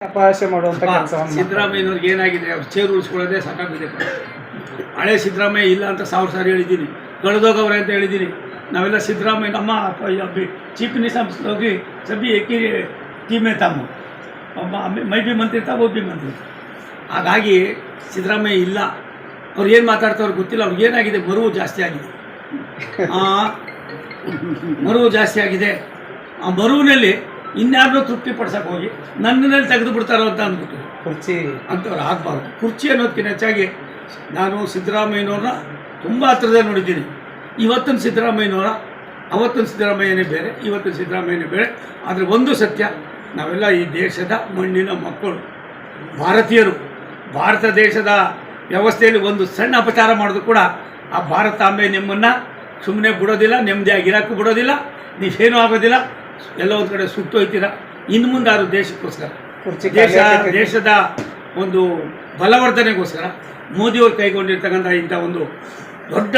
ಅಪಹಾಸ್ಯ ಮಾಡುವಂತ ಕೆಲಸವನ್ನು ಸಿದ್ದರಾಮಯ್ಯನವ್ರಿಗೆ ಏನಾಗಿದೆ ಅವ್ರು ಚೇರು ಉಳಿಸ್ಕೊಳ್ಳೋದೇ ಸಾಕಾಗಿದೆ. ಹಳೆ ಸಿದ್ದರಾಮಯ್ಯ ಇಲ್ಲ ಅಂತ ಸಾವಿರ ಸಾರಿ ಹೇಳಿದ್ದೀನಿ. ಕಳೆದೋಗವ್ರೆ ಅಂತ ಹೇಳಿದ್ದೀನಿ. ನಾವೆಲ್ಲ ಸಿದ್ದರಾಮಯ್ಯ ನಮ್ಮ ಚೀಫ್ ಮಿನಿಸ್ಟರ್ ಹೋಗಿ ಸಭಿ ಎಕ್ಕಿ ಟೀಮೇ ತಮ್ಮ ಒಬ್ಬ ಮೈ ಬಿ ಮಂತ್ರಿ ತಾ ಒಬ್ಬಿ ಮಂತ್ರಿ. ಹಾಗಾಗಿ ಸಿದ್ದರಾಮಯ್ಯ ಇಲ್ಲ. ಅವ್ರು ಏನು ಮಾತಾಡ್ತಾವ್ರು ಗೊತ್ತಿಲ್ಲ. ಅವ್ರಿಗೆ ಏನಾಗಿದೆ? ಮರುವು ಜಾಸ್ತಿ ಆಗಿದೆ. ಆ, ಮರುವು ಜಾಸ್ತಿ ಆಗಿದೆ. ಆ ಮರುವಿನಲ್ಲಿ ಇನ್ಯಾರನ್ನೋ ತೃಪ್ತಿ ಪಡ್ಸಕ್ಕೆ ಹೋಗಿ ನನ್ನಲ್ಲಿ ತೆಗೆದು ಬಿಡ್ತಾರೋ ಅಂತ ಅಂದ್ಬಿಟ್ಟು. ಕುರ್ಚಿ. ಅಂಥವ್ರು ಆಗಬಾರ್ದು. ಕುರ್ಚಿ ಅನ್ನೋದಕ್ಕಿಂತ ಹೆಚ್ಚಾಗಿ ನಾನು ಸಿದ್ದರಾಮಯ್ಯನವ್ರನ್ನ ತುಂಬ ಹತ್ರದೇ ನೋಡಿದ್ದೀನಿ. ಇವತ್ತಿನ ಸಿದ್ದರಾಮಯ್ಯನವರ ಅವತ್ತಿನ ಸಿದ್ದರಾಮಯ್ಯನೇ ಬೇರೆ ಇವತ್ತಿನ ಸಿದ್ದರಾಮಯ್ಯನೇ ಬೇರೆ. ಆದರೆ ಒಂದು ಸತ್ಯ ನಾವೆಲ್ಲ ಈ ದೇಶದ ಮಣ್ಣಿನ ಮಕ್ಕಳು ಭಾರತೀಯರು. ಭಾರತ ದೇಶದ ವ್ಯವಸ್ಥೆಯಲ್ಲಿ ಒಂದು ಸಣ್ಣ ಅಪಚಾರ ಮಾಡಿದ್ರು ಕೂಡ ಆ ಭಾರತಾಂಬೆ ನಿಮ್ಮನ್ನು ಸುಮ್ಮನೆ ಬಿಡೋದಿಲ್ಲ ನೆಮ್ಮದಿಯಾಗಿರೋಕ್ಕೂ ಬಿಡೋದಿಲ್ಲ ನೀವೇನೂ ಆಗೋದಿಲ್ಲ. ಎಲ್ಲ ಒಂದು ಕಡೆ ಸುಟ್ಟೋಯ್ತೀರಾ ಇನ್ನು ಮುಂದೆ ಅದು ದೇಶಕ್ಕೋಸ್ಕರ? ದೇಶ ದೇಶದ ಒಂದು ಬಲವರ್ಧನೆಗೋಸ್ಕರ ಮೋದಿಯವರು ಕೈಗೊಂಡಿರ್ತಕ್ಕಂಥ ಇಂಥ ಒಂದು ದೊಡ್ಡ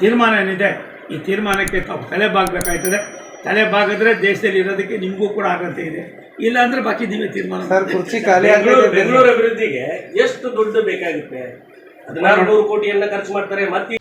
ತೀರ್ಮಾನ ಏನಿದೆ ಈ ತೀರ್ಮಾನಕ್ಕೆ ತಾವು ತಲೆ ಬಾಗಬೇಕಾಯ್ತದೆ. ತಲೆ ಬಾಗಿದ್ರೆ ದೇಶದಲ್ಲಿ ಇರೋದಕ್ಕೆ ನಿಮಗೂ ಕೂಡ ಅರ್ಹತೆ ಇದೆ. ಇಲ್ಲ ಅಂದ್ರೆ ಬಾಕಿ ನೀವೇ ತೀರ್ಮಾನ ಸರ್ ಕುರ್ಚಿ ಖಾಲಿ ಬೆಂಗಳೂರು ಬೆಂಗಳೂರು ಅಭಿವೃದ್ಧಿಗೆ ಎಷ್ಟು ದುಡ್ಡು ಬೇಕಾಗುತ್ತೆ? ಹದಿನಾರು ನೂರು ಕೋಟಿಯನ್ನ ಖರ್ಚು ಮಾಡ್ತಾರೆ ಮತ್ತೆ